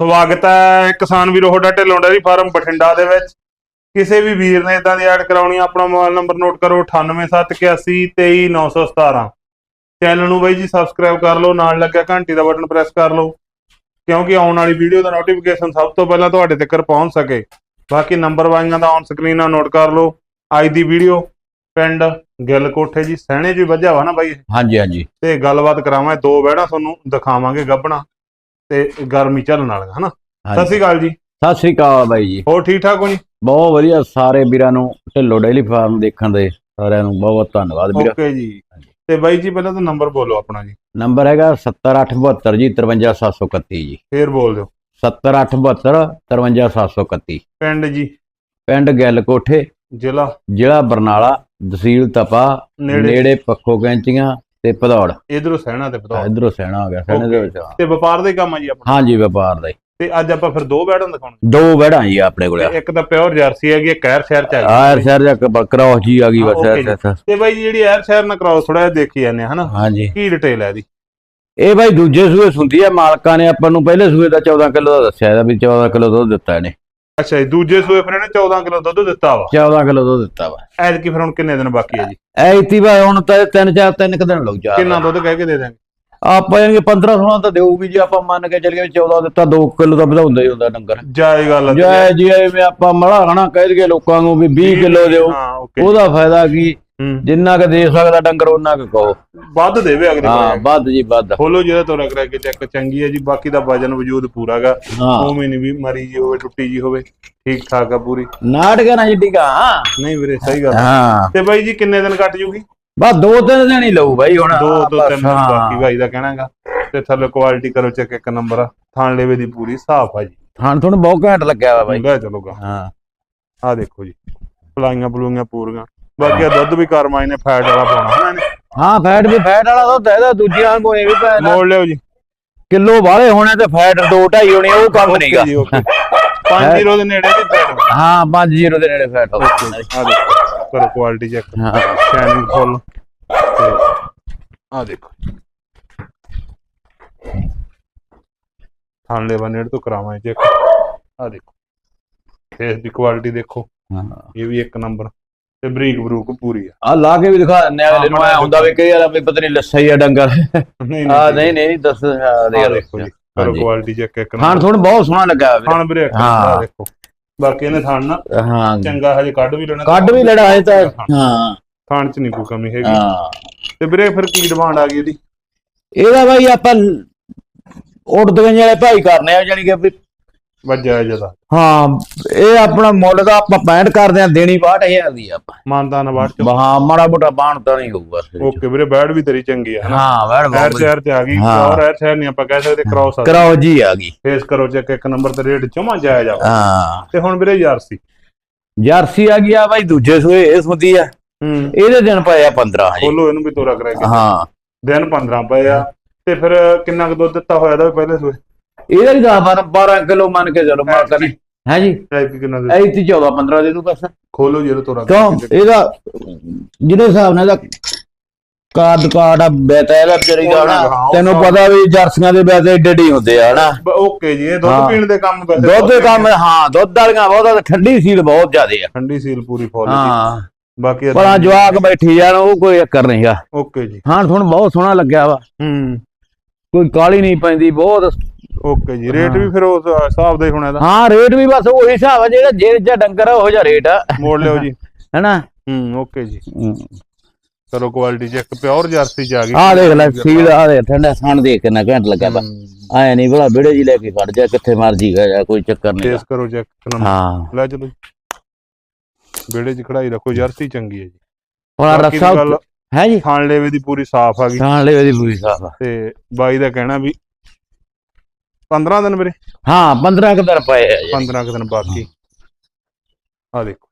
ਸਵਾਗਤ ਹੈ ਕਿਸਾਨ ਵੀਰੋ ਤੁਹਾਡਾ ਢਿੱਲੋਂ ਡੇਅਰੀ ਫਾਰਮ ਬਠਿੰਡਾ ਦੇ ਵਿੱਚ। ਕਿਸੇ ਵੀ ਵੀਰ ਨੇ ਇਦਾਂ ਦੀ ਐਡ ਕਰਾਉਣੀ ਆ, ਆਪਣਾ ਮੋਬਾਈਲ ਨੰਬਰ ਨੋਟ ਕਰੋ 9871823917 ਚੈਨਲ ਨੂੰ ਬਾਈ ਜੀ ਸਬਸਕ੍ਰਾਈਬ ਕਰ ਲਓ ਨਾਲ ਲੱਗਿਆ ਘੰਟੀ ਦਾ ਬਟਨ ਪ੍ਰੈਸ ਕਰ ਲਓ ਕਿਉਂਕਿ ਆਉਣ ਵਾਲੀ ਵੀਡੀਓ ਦਾ ਨੋਟੀਫਿਕੇਸ਼ਨ ਸਭ ਤੋਂ ਪਹਿਲਾਂ ਤੁਹਾਡੇ ਤੱਕ ਪਹੁੰਚ ਸਕੇ। ਬਾਕੀ ਨੰਬਰ ਵਾਈਆਂ ਦਾ ਔਨ ਸਕਰੀਨ ਨਾਲ ਨੋਟ ਕਰ ਲਓ। ਅੱਜ ਦੀ ਵੀਡੀਓ ਪਿੰਡ ਗਿੱਲ ਕੋਠੇ ਜੀ ਸਹਿਣੇ ਜੀ ਵੱਜਾ ਵਾ ਨਾ ਬਾਈ। ਹਾਂਜੀ ਹਾਂਜੀ। ਤੇ ਗੱਲਬਾਤ ਕਰਾਵਾਂ ਦੋ ਬਹਿਣਾ ਤੁਹਾਨੂੰ ਦਿਖਾਵਾਂਗੇ ਗੱਬਣਾ। ਤੇ ਗਰਮੀ ਚੱਲਣ ਵਾਲੀਆਂ ਹਨਾ? ਸਤਿ ਸ਼੍ਰੀ ਅਕਾਲ ਜੀ। ਸਤਿ ਸ੍ਰੀ ਅਕਾਲ ਬਾਈ ਜੀ। ਹੋਰ ਠੀਕ ਠਾਕ ਹੋ ਜੀ? ਬਹੁਤ ਵਧੀਆ ਸਾਰੇ ਵੀਰਾਂ ਨੂੰ ਢਿੱਲੋ ਡੇਲੀ ਫਾਰਮ ਦੇਖਣ ਦੇ ਸਾਰਿਆਂ ਨੂੰ ਬਹੁਤ ਬਹੁਤ ਧੰਨਵਾਦ ਵੀਰਾ। ਓਕੇ ਜੀ। ਤੇ ਬਾਈ ਜੀ ਪਹਿਲਾਂ ਤਾਂ ਨੰਬਰ ਬੋਲੋ ਆਪਣਾ ਜੀ। ਨੰਬਰ ਹੈਗਾ 70872 ਜੀ 53731 ਜੀ। ਫੇਰ ਬੋਲ ਦਿਓ। 70872 53731 ਪਿੰਡ ਜੀ। ਪਿੰਡ ਗਿੱਲ ਕੋਠੇ ਜ਼ਿਲ੍ਹਾ। ਜ਼ਿਲ੍ਹਾ ਬਰਨਾਲਾ ਤਹਿਸੀਲ ਤਪਾ ਨੇੜੇ। ਨੇੜੇ ਪੱਖੋ ਕੈਂਚੀਆਂ ਤੇ ਭਦੌੜ। ਇਧਰੋਂ ਸਹਿਣਾ ਤੇ ਬਤਾਓ ਇਧਰੋਂ ਸੈਣਾ ਹੋ ਗਿਆ ਸੈਣੇ ਦੇ ਵਿੱਚ। ਤੇ ਵਪਾਰ ਦੇ ਕੰਮ ਆ ਜੀ ਆਪਣਾ? ਹਾਂਜੀ ਵਪਾਰ ਦਾ ਹੀ। ਤੇ ਅੱਜ ਆਪਾਂ ਫਿਰ ਦੋ ਬੈੜਾਂ ਦਿਖਾਉਣੇ ਦੋ ਵੜਾਂ ਜੀ ਆਪਣੇ ਕੋਲ। ਇੱਕ ਤਾਂ ਪਿਓਰ ਜਰਸੀ ਹੈਗੀ ਇੱਕ ਐਰ ਸ਼ਹਿਰ ਚ ਹੈਗੀ। ਆਰ ਸ਼ਹਿਰ ਦਾ ਕਰਾਉ ਜੀ ਆ ਗਈ ਬਸ ਜੀ। ਤੇ ਬਾਈ ਜੀ ਜਿਹੜੀ ਐਰ ਸ਼ਹਿਰ ਨਾਲ ਕਰਾਓ ਥੋੜਾ ਜਿਹਾ ਦੇਖੀ ਜਾਂਦੇ ਆ ਹਨਾ? ਹਾਂਜੀ। ਕੀ ਡਿਟੇਲ ਹੈ ਇਹਦੀ? ਇਹ ਬਾਈ ਦੂਜੇ ਸੂਏ ਸੁੰਦੀ ਆ ਮਾਲਕਾਂ ਨੇ ਆਪਾਂ ਨੂੰ ਪਹਿਲੇ ਸੂਏ ਦਾ 14 ਕਿਲੋ ਦਾ ਦੱਸਿਆ ਇਹਦਾ ਵੀ 14 ਕਿਲੋ ਦੁੱਧ ਦਿੱਤਾ ਇਹਨੇ। ਅੱਛਾ ਜੀ ਦੂਜੇ ਸੂਏ ਫਿਰ ਇਹਨੇ 14 ਕਿਲੋ ਦੁੱਧ ਦਿੱਤਾ ਵਾ। 14 ਕਿਲੋ ਦੁੱਧ ਦਿੱਤਾ ਵਾ। ਐਦ ਕੀ ਫਿਰ ਹੁਣ ਕਿੰਨੇ ਦਿਨ ਬਾਕੀ ਹੈ ਜੀ? ਐਤੀ ਵਾ ਹੁਣ ਤਾਂ ਤਿੰਨ ਚਾਰ ਤਿੰਨ ਕੁ ਦਿਨ ਲੱਗ ਜਾ ਕਿੰਨਾ ਦੁੱਧ ਕਹਿ ਕੇ ਦੇ ਦਾਂਗੇ ਆਪਾਂ ਇਹਨੂੰ 15 16 ਤਾਂ ਦੇਊਗੀ ਜੀ ਆਪਾਂ ਮੰਨ ਕੇ ਚੱਲੀਏ ਵੀ 14 ਦਿੱਤਾ 2 ਕਿਲੋ ਤਾਂ ਵਧਾਉਂਦਾ ਹੀ ਹੁੰਦਾ ਡੰਗਰ। ਜਾਇਜ਼ ਗੱਲ ਹੈ ਜੈ ਐਵੇਂ ਆਪਾਂ ਮੜਾ ਹਣਾ ਕਹਿ ਦਈਏ ਲੋਕਾਂ ਨੂੰ ਵੀ 20 ਕਿਲੋ ਦਿਓ। ਉਹਦਾ ਫਾਇਦਾ ਕੀ? ਜਿੰਨਾ ਕੁ ਦੇ ਸਕਦਾ ਡੰਗਰ ਉਹਨਾਂ ਕੁ ਕਹੋ ਵੱਧ ਦੇਵੇ ਅਗਲੇ ਹਾਂ ਵੱਧ ਜੀ ਵੱਧ। ਖੋਲੋ ਜਿਹੜਾ ਤੋਰਾ ਕਰਾ ਕੇ ਚੈੱਕ ਚੰਗੀ ਹੈ ਜੀ ਬਾਕੀ ਦਾ ਵਜਨ ਵਜੂਦ ਪੂਰਾਗਾ ਉਵੇਂ ਨਹੀਂ ਵੀ ਮਰੀ ਜੀ ਹੋਵੇ ਟੁੱਟੀ ਜੀ ਹੋਵੇ ਠੀਕ ਠਾਕ ਆ ਪੂਰੀ। ਨਾਟਕ ਨਾ ਜਿੱਡੀ ਕਾ ਨਹੀਂ ਵੀਰੇ ਸਹੀ ਗੱਲ। ਹਾਂ। ਤੇ ਬਾਈ ਜੀ ਕਿੰਨੇ ਦਿਨ ਕੱਟ ਜੂਗੀ? ਬਸ ਦੋ ਤਿੰਨ ਦਿਨ ਹੀ ਲਊ ਬਾਈ ਹੁਣ। ਦੋ ਬਸ, ਤਿੰਨ। ਬਾਕੀ ਬਾਈ ਦਾ ਕਹਿਣਾਗਾ ਤੇ ਥੱਲੇ ਕੁਆਲਿਟੀ ਕਰੋ ਚੈੱਕ ਇੱਕ ਨੰਬਰ ਆ। ਥਾਣ ਲੇਵੇ ਦੀ ਪੂਰੀ ਸਾਫ਼ ਆ ਜੀ। ਹਾਂ ਤੁਹਾਨੂੰ ਬਹੁਤ ਘੈਂਟ ਲੱਗਿਆ ਵਾ ਬਾਈ। ਚਲੋਗਾ ਹਾਂ। ਆ ਦੇਖੋ ਜੀ। ਪਲਾਈਆਂ ਪਲੂਈਆਂ ਪੂਰੀਆਂ। ਬਾਕੀ ਆ ਦੁੱਧ ਵੀ ਕਰਮਾਈ ਨੇ ਫੈਟ ਵਾਲਾ ਪਾਉਣਾ। ਹਨਾ ਇਹਨੇ। ਹਾਂ ਫੈਟ ਵੀ ਫੈਟ ਵਾਲਾ ਦੁੱਧ ਇਹਦਾ ਦੂਜਿਆਂ ਵਾਂਗੂ ਇਹ ਵੀ ਭੈਣ ਮੋੜ ਲਿਓ ਜੀ। ਕਿਲੋ ਵਾਲੇ ਹੋਣੇ ਤੇ ਫੈਟ 2 2.5 ਹੋਣੀ ਉਹ ਕੰਮ ਨਹੀਂਗਾ। ਓਕੇ ਜੀ ਓਕੇ। 5 ਜ਼ੀਰੋ ਦੇ ਨੇੜੇ ਦੀ ਫੈਟ ਹਾਂ 5 ਜ਼ੀਰੋ ਦੇ ਨੇੜੇ ਫੈਟ ਆ ਦੇਖੋ ਕਰੋ ਕੁਆਲਿਟੀ ਚੈੱਕ ਹਾਂ। ਸ਼ਾਈਨਿੰਗ ਫੁੱਲ ਤੇ ਆ ਦੇਖੋ। ਥਾਣ ਲੈਵਾ ਨੇੜ ਤੋਂ ਕਰਾਵਾਂ ਚੈੱਕ ਆ ਦੇਖੋ। ਫੇਸ ਦੀ ਕੁਆਲਿਟੀ ਦੇਖੋ। ਹਾਂ। ਇਹ ਵੀ ਇੱਕ ਨੰਬਰ ਤੇ ਬਰੀਕ ਬਰੂਕ ਪੂਰੀ ਆ। ਆ ਲਾ ਕੇ ਵੀ ਦਿਖਾ ਦਿੰਨੇ ਆ ਅਗਲੇ ਨੂੰ ਹਾਂ, ਐ ਹੁੰਦਾ ਵੀ ਕਿ ਯਾਰ ਵੀ ਪਤਾ ਨਹੀਂ ਲੱਸਾ ਹੀ ਆ ਡੰਗਰ। ਨਹੀਂ ਆ ਨਹੀਂ ਨਹੀਂ ਦੱਸ ਆ ਦੇਖੋ ਜੀ ਕਰੋ। ਕੁਆਲਿਟੀ ਚੈੱਕ ਇੱਕ ਖਾਣ ਤੁਹਾਨੂੰ ਬਹੁਤ ਸੋਹਣਾ ਲੱਗਾ ਵੀਰੇ। ਥਾਣ ਵੀਰੇ ਹਾਂ। ਦੇਖੋ। ਬਾਕੀ ਇਹਨੇ ਥਾਣ ਨਾ ਹਾਂ। ਚੰਗਾ ਹਜੇ ਕੱਢ ਵੀ ਲੈਣਾ ਕੱਢ ਵੀ ਲੜਾ ਹੈ ਤਾਂ ਹਾਂ। ਥਾਣ ਚ ਨਹੀਂ ਕੋਈ ਕਮੀ ਹੈਗੀ। ਹਾਂ। ਤੇ ਵੀਰੇ ਫਿਰ ਕੀ ਡਿਮਾਂਡ ਆ ਗਈ ਇਹਦੀ? ਇਹਦਾ ਬਾਈ ਆਪਾਂ ਉੜਦੀਆਂ ਜਿਹੜੇ ਭਾਈ ਕਰਨੇ ਆ ਜਾਨੀ ਕਿ ਵੀ ਵੱਜਿਆ ਜਦਾ ਹਾਂ ਇਹ ਆਪਣਾ ਮੁੱਲ ਦਾ ਆਪਾਂ 65 ਕਰਦੇ ਆ ਦੇਣੀ 62000 ਦੀ ਆ ਆਪਾਂ। ਮਾਨਤਾ ਨਵਾੜ ਚ। ਹਾਂ ਮਾੜਾ ਮੋਟਾ ਬਾਣ ਤਾਂ ਨਹੀਂ ਹੋਊਗਾ। ਓਕੇ ਵੀਰੇ ਬੈਡ ਵੀ ਤੇਰੀ ਚੰਗੀ ਆ ਹਾਂ ਐਰ ਬਹੁਤ ਸ਼ਹਿਰ ਤੇ ਆ ਗਈ। ਔਰ ਐਰ ਸ਼ਹਿਰ ਨਹੀਂ ਆਪਾਂ ਕਹਿ ਸਕਦੇ ਕ੍ਰਾਸ ਆ ਕਰਾਓ ਜੀ ਆ ਗਈ। ਫੇਸ ਕਰੋ ਚੈੱਕ ਇੱਕ ਨੰਬਰ ਤੇ ਰੇਟ ਜਮਾ ਜਾਇਆ ਜਾਵਾ ਹਾਂ। ਤੇ ਹੁਣ ਵੀਰੇ ਯਾਰਸੀ ਜਰਸੀ ਆ ਗਈ ਆ ਬਾਈ ਦੂਜੇ ਸੂਏ ਇਹ ਸੁਦੀ ਆ। ਹੂੰ। ਇਹਦੇ ਦਿਨ ਪਏ ਆ 15 ਜੀ ਖੋਲੋ ਇਹਨੂੰ ਵੀ ਤੋਰਾ ਕਰਾ ਕੇ ਹਾਂ। ਦਿਨ 15 ਪਏ ਆ। ਤੇ ਫਿਰ ਕਿੰਨਾ ਕੁ ਦੁੱਧ ਦਿੱਤਾ ਹੋਇਆ ਦਾ ਪਹਿਲੇ ਸੂਏ? ਇਹਦਾ ਵੀ 10 12 ਕਿਲੋ ਮੰਨ ਕੇ ਚਲੋ ਮਾਰ ਕਰੇ ਹੈ ਜੀ? ਟਾਈਪ ਕਿੰਨਾ ਦੇ? ਐਤੀ 14 15 ਦੇ ਦੂ ਬਸ ਖੋਲੋ ਜਿਹੜਾ ਤੋਰਾ। ਕਿਉਂ? ਇਹਦਾ ਜਿਹਦੇ ਹਿਸਾਬ ਨਾਲ ਇਹਦਾ ਕਾਰਡ ਕਾਰਡ ਆ ਬੇਤਾ ਇਹਦਾ ਵਿਚਾਰੀ ਦਾ ਹਾਂ, ਨਾ ਤੈਨੂੰ ਪਤਾ ਵੀ ਜਰਸੀਆਂ ਦੇ ਬੈਤੇ ਏਡੇ ਏਡੇ ਹੀ ਹੁੰਦੇ ਆ ਹਨਾ? ਓਕੇ ਜੀ ਇਹ ਦੁੱਧ ਹਾਂ। ਪੀਣ ਦੇ ਕੰਮ ਵੈਸੇ ਦੁੱਧ ਦੇ ਕੰਮ ਹਾਂ ਦੁੱਧ ਵਾਲੀਆਂ ਬਹੁਤ ਠੰਡੀ ਸੀਲ ਬਹੁਤ ਜ਼ਿਆਦੇ ਆ। ਠੰਡੀ ਸੀਲ ਪੂਰੀ ਫੁੱਲ ਹਾਂ। ਬਾਕੀ ਪਰ ਆ ਜਵਾਕ ਬੈਠੀ ਜਾਣ ਉਹ ਕੋਈ ਚੱਕਰ ਨਹੀਂਗਾ। ਓਕੇ ਜੀ। ਹਾਂ ਤੁਹਾਨੂੰ ਬਹੁਤ ਸੋਹਣਾ ਲੱਗਿਆ ਵਾ। ਹੂੰ। ਕੋਈ ਕਾਲੀ ਨਹੀਂ ਪੈਂਦੀ ਬਹੁਤ ਓਕੇ ਜੀ ਰੇਟ ਵੀ ਫਿਰ ਉਸ ਹਿਸਾਬ ਦਾ ਹੀ ਹੋਣਾ ਇਹਦਾ। ਹਾਂ ਰੇਟ ਵੀ ਬਸ ਉਹੀ ਹਿਸਾਬ ਆ ਜਿਹੜਾ ਜੇ ਜਿਹਾ ਡੰਗਰ ਆ ਉਹ ਜਿਹਾ ਰੇਟ ਆ। ਮੋੜ ਲਿਓ ਜੀ। ਹੈਨਾ? ਹੂੰ ਓਕੇ ਜੀ। ਕਰੋ ਕੁਆਲਿਟੀ ਚੈੱਕ ਪਿਓਰ ਜਰਸੀ ਚ ਆ ਗਈ। ਆ ਦੇਖ ਲੈ ਸੀਲ ਆ ਦੇ ਠੰਡਾ ਖਾਣ ਦੇ ਕਿੰਨਾ ਘੰਟ ਲੱਗਾ ਹੂੰ। ਆਏ ਨਹੀਂ ਬੜਾ ਵਿੜੇ ਜੀ ਲੈ ਕੇ ਖੜ ਜਾ ਕਿੱਥੇ ਮਰਜ਼ੀ ਗਿਆ ਕੋਈ ਚੱਕਰ ਨਹੀਂ। ਫੇਸ ਕਰੋ ਚੈੱਕ ਹਾਂ। ਲੈ ਚਲੋ ਜੀ। ਬੇੜੇ 'ਚ ਖੜਾਈ ਰੱਖੋ ਜਰਸੀ ਚੰਗੀ ਹੈ ਜੀ। ਹੁਣ ਦੀ ਗੱਲ ਹੈ ਜੀ? ਲੇਵੇ ਦੀ ਪੂਰੀ ਸਾਫ਼ ਆ ਗਈ। ਲਈ ਉਹਦੀ ਪੂਰੀ ਸਾਫ਼ ਆ। ਤੇ ਬਾਈ ਦਾ ਕਹਿਣਾ ਵੀ 15 ਦਿਨ ਵੀਰੇ? ਹਾਂ 15 ਕੁ ਦਿਨ ਪਏ ਆ ਜੀ। 15 ਕੁ ਦਿਨ ਬਾਕੀ ਆ ਦੇਖੋ।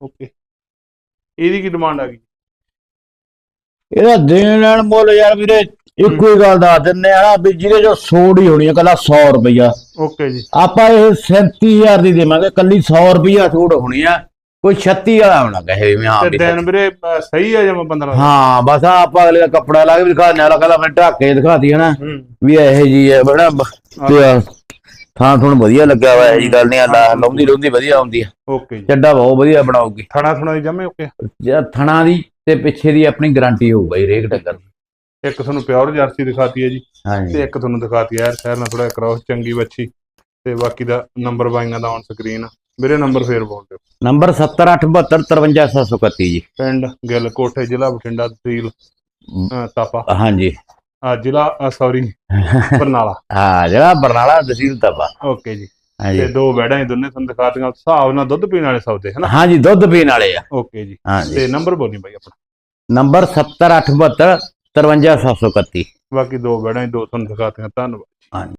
ਓਕੇ। ਇਹਦੀ ਕੀ ਡਿਮਾਂਡ ਆ ਗਈ? ਇਹਦਾ ਦੇਣ ਲੈਣ ਮੁੱਲ ਯਾਰ ਵੀਰੇ ਇੱਕੋ ਹੀ ਗੱਲ ਦੱਸ ਦਿੰਨੇ ਆ ਨਾ ਵੀ ਜਿਹਦੇ ਜੋ ਸੋੜ ਹੀ ਹੋਣੀ ਆ ਕੱਲਾ 100 ਰੁਪਈਆ। ਓਕੇ ਜੀ। ਆਪਾਂ ਇਹ 37000 ਦੀ ਦੇਵਾਂਗੇ ਕੱਲੀ 100 ਰੁਪਈਆ ਛੋੜ ਹੋਣੀ ਆ। ਕੋਈ 36 ਵਾਲਾ ਹੋਣਾ ਕਹੇ ਵੀ ਹਾਂ ਤੇ ਵੀ ਦਿਨ ਵੀਰੇ ਸਹੀ ਆ ਜਮਾ 15 ਹਾਂ ਬਸ ਆਹ ਆਪਾਂ ਅਗਲੇ ਦਾ ਕੱਪੜਾ ਲਾ ਕੇ ਵੀ ਦਿਖਾ ਨਿਆਲਾ ਕਹਿੰਦਾ ਮੈਂ ਢੱਕ ਦਿਖਾਤੀ ਹੈ ਨਾ ਹੂੰ। ਵੀ ਇਹੋ ਜੀ ਹੈ ਬੜਾ ਬ- ਤੇ ਆਹ ਥਾਂ ਥੁਣ ਵਧੀਆ ਲੱਗਿਆ ਵਾ ਇਹੋ ਜੀ ਗੱਲ ਨਹੀਂ ਆ ਲਾ- ਲਾਉਂਦੀ ਲਾਉਂਦੀ ਵਧੀਆ ਆਉਂਦੀ ਆ। ਓਕੇ ਜੀ। ਚੱਡਾ ਬਹੁਤ ਵਧੀਆ ਬਣਾਉਗੀ ਥਣਾ ਥਣਾ ਦੀ ਜਮੇ ਓਕੇ? ਜਿਹੜਾ ਥਣਾ ਦੀ ਤੇ ਪਿੱਛੇ ਦੀ ਆਪਣੀ ਗਾਰੰਟੀ ਹੋਊਗਾ ਜੀ ਰੇਕ ਟੱਕਰ। ਇੱਕ ਤੁਹਾਨੂੰ ਪਿਓਰ ਜਰਸੀ ਦਿਖਾਤੀ ਹੈ ਜੀ ਤੇ ਇੱਕ ਤੁਹਾਨੂੰ ਦਿਖਾਤੀ ਹੈ ਯਾਰ ਸ਼ਹਿਰ ਨਾਲ ਥੋੜਾ ਕ੍ਰੋਸ ਚੰਗੀ ਬੱਚੀ ਤੇ ਬਾਕੀ ਦਾ ਨੰਬਰ ਬਾਈਆਂ ਦਾ ਔਨ ਸਕਰੀਨ ਵੀਰੇ ਨੰਬਰ ਫੇਰ ਬੋਲ ਦਿਓ। ਨੰਬਰ 7872535731 ਜੀ। ਪਿੰਡ ਗਿੱਲ ਕੋਠੇ ਜ਼ਿਲ੍ਹਾ ਬਠਿੰਡਾ ਤਹਿਸੀਲ ਤਾਪਾ। ਹਾਂਜੀ। ਆ ਜ਼ਿਲ੍ਹਾ ਸੌਰੀ ਬਰਨਾਲਾ। ਹਾਂ ਜਿਹੜਾ ਬਰਨਾਲਾ ਤਹਿਸੀਲ ਤਪਾ। ਓਕੇ ਜੀ। ਤੇ ਦੋ ਬੈੜਾਂ ਹੀ ਦੋਨੇ ਤੁਹਾਨੂੰ ਦਿਖਾਤੀਆਂ ਹਿਸਾਬ ਨਾਲ ਦੁੱਧ ਪੀਣ ਵਾਲੇ ਸੌਦੇ ਹਨਾ? ਹਾਂਜੀ ਦੁੱਧ ਪੀਣ ਵਾਲੇ ਆ। ਓਕੇ ਜੀ। ਤੇ ਨੰਬਰ ਬੋਲੀ ਬਾਈ ਆਪਣਾ। ਨੰਬਰ 7872535731 ਬਾਕੀ ਦੋ ਬੈੜਾਂ ਹੀ ਦੋ ਤੁਹਾਨੂੰ ਦਿਖਾਤੀਆਂ ਧੰਨਵਾਦ ਹਾਂਜੀ।